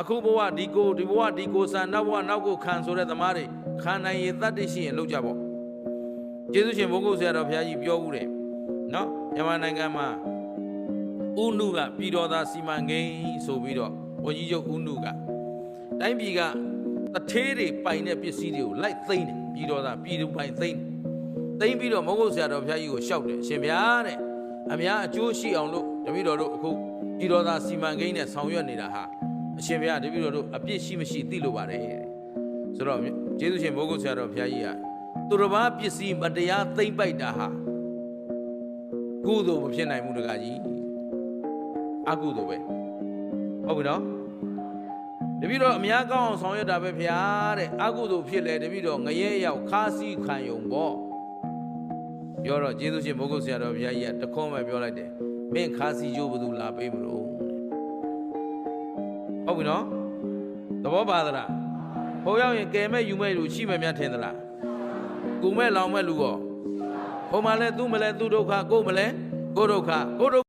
အခုဘဝဒီကိုဒီဘဝဒီကိုဆန်နောက်ဘဝနောက်ကိုခံဆိုတဲ့သမားတွေခံနိုင်ရည်တတ်သိရှိရင်လောက်ကြပေါ့ကျေးဇူးရှင်ဘုဂုဆရာတော်ဘုရားကြီးပြောဦးတယ်နော်မြန်မာနိုင်ငံမှာဥနုကပြည်တော်သားစီမံကိန်းဆိုပြီးတော့ဝန်ကြီးချုပ်ဥနုကတိုင်းပြည်ကတထေးတွေပိုင်တဲ့ပစ္စည်းတွေကိုလိုက်သိမ်းတယ်ပြည်တော်သားပြည်သူပိုင်သိမ်းတယ်သိမ်းပြီးတော့မဟုတ်ဆရာတော်ဘုရားကြီးကိုရှောက်တယ်အရှင်ဘုရားတဲ့အများအကျိုးရှိအောင်လို့တပည့်တော်တို့အခုပြည်တော်သားစီမံကိန်းနဲ့ဆောင်ရွက်နေတာဟာ အရှင်ဘုရားတပည့်တော်တို့အပြစ်ရှိမရှိသိလို့ပါတယ်တဲ့ဆိုတော့ကျေးဇူးရှင်ဘုဂုဆရာတော်ဘုရားကြီးကသူတစ်ပါးပစ္စည်းမတရားသိမ်းပိုက်တာဟာကုသိုလ်မဖြစ်နိုင်ဘူးတကကြီးအကုသိုလ်ပဲဟုတ်ပြီနော်တပည့်တော်အများကောင်းအောင်ဆောင်ရွက်တာပဲဖျားတဲ့အကုသိုလ်ဖြစ်လေတပည့်တော်ငရဲရောက်ခါးစည်းခံယုံပေါ့ပြောတော့ကျေးဇူးရှင်ဘုဂုဆရာတော်ဘုရားကြီးကတခွန်းပဲပြောလိုက်တယ်မင်းခါးစည်းကျိုးဘယ်သူလာပေးမလို့တဲ့ ဟုတ်ပြီနော်သဘောပါသလားဟိုရောက်ရင်ကယ်မဲ့ယူမဲ့လူရှိမှများထင်သလားကူမဲ့လောင်မဲ့လူရောဟိုမှာလဲသူမလဲသူဒုက္ခကိုမလဲကိုဒုက္ခကိုဒုက္ခ